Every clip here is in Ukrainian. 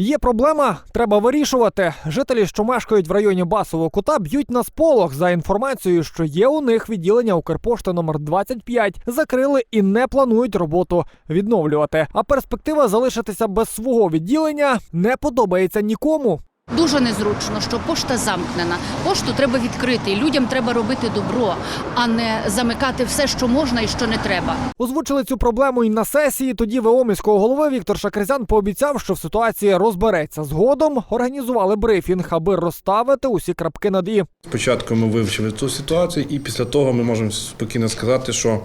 Є проблема, треба вирішувати. Жителі, що мешкають в районі Басового кута, б'ють на сполох за інформацією, що є у них відділення Укрпошти номер 25 закрили і не планують роботу відновлювати. А перспектива залишитися без свого відділення не подобається нікому. Дуже незручно, що пошта замкнена. Пошту треба відкрити. і Людям треба робити добро, а не замикати все, що можна і що не треба. Озвучили цю проблему і на сесії. Тоді ВО міського голови Віктор Шакризян пообіцяв, що в ситуації розбереться. Згодом організували брифінг, аби розставити усі крапки над і. Спочатку ми вивчили цю ситуацію, і після того ми можемо спокійно сказати, що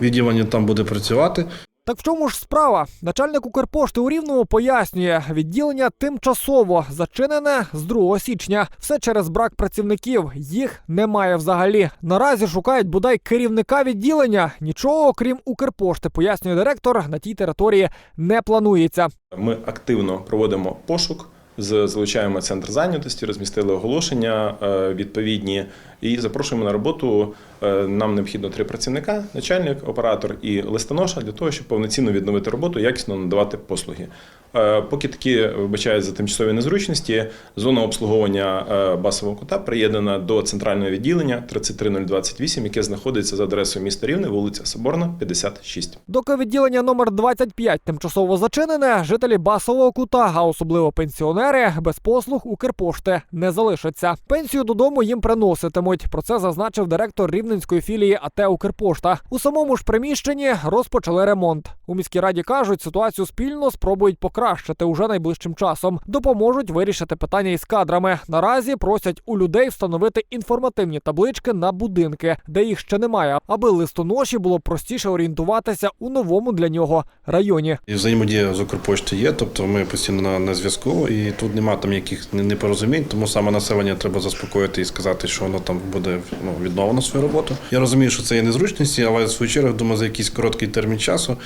відділення там буде працювати. Так в чому ж справа? Начальник Укрпошти у Рівному пояснює, відділення тимчасово зачинене з 2 січня. Все через брак працівників. Їх немає взагалі. Наразі шукають бодай керівника відділення. Нічого окрім Укрпошти, пояснює директор. На тій території не планується. Ми активно проводимо пошук. Залучаємо центр зайнятості, розмістили оголошення е, відповідні і запрошуємо на роботу. е, Нам необхідно три працівника: начальник, оператор і листоноша для того, щоб повноцінно відновити роботу, якісно надавати послуги. Е, Поки такі вибачають за тимчасові незручності, зона обслуговування е, басового кота приєднана до центрального відділення 33028, яке знаходиться за адресою міста Рівне, вулиця Соборна, 56. Доки відділення номер 25 тимчасово зачинене, жителі басового кута, а особливо пенсіонери, без послуг Укрпошти не залишаться. Пенсію додому їм приноситимуть. Про це зазначив директор рівненської філії АТ Укрпошта. У самому ж приміщенні розпочали ремонт. У міській раді кажуть, ситуацію спільно спробують покращити уже найближчим часом. Допоможуть вирішити питання із кадрами. Наразі просять у людей встановити інформативні таблички на будинки, де їх ще немає, аби листоноші було простіше орієнтуватися у новому для нього районі. Взаємодія з Укрпошти є, тобто ми постійно на, на зв'язку, і тут немає там яких непорозумінь, тому саме населення треба заспокоїти і сказати, що воно там буде ну, відновлено свою роботу. Я розумію, що це є незручності, але в свою чергу думаю, за якийсь короткий термін часу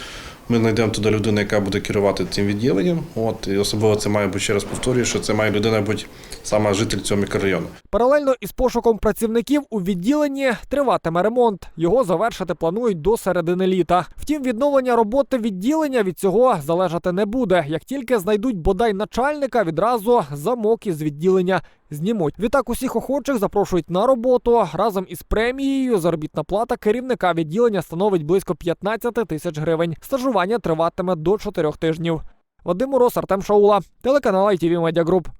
ми знайдемо туди людину, яка буде керувати цим відділенням. От і особливо це має бути ще раз повторюю, що це має людина бути саме житель цього мікрорайону. Паралельно із пошуком працівників у відділенні триватиме ремонт. Його завершити планують до середини літа. Втім, відновлення роботи відділення від цього залежати не буде. Як тільки знайдуть бодай начальника, відразу замок із відділення знімуть. Відтак усіх охочих запрошують на роботу разом із премією. Заробітна плата керівника відділення становить близько 15 тисяч гривень. Стажування триватиме до 4 тижнів. Вадим Мороз, Артем Шаула, телеканал ITV Media Group.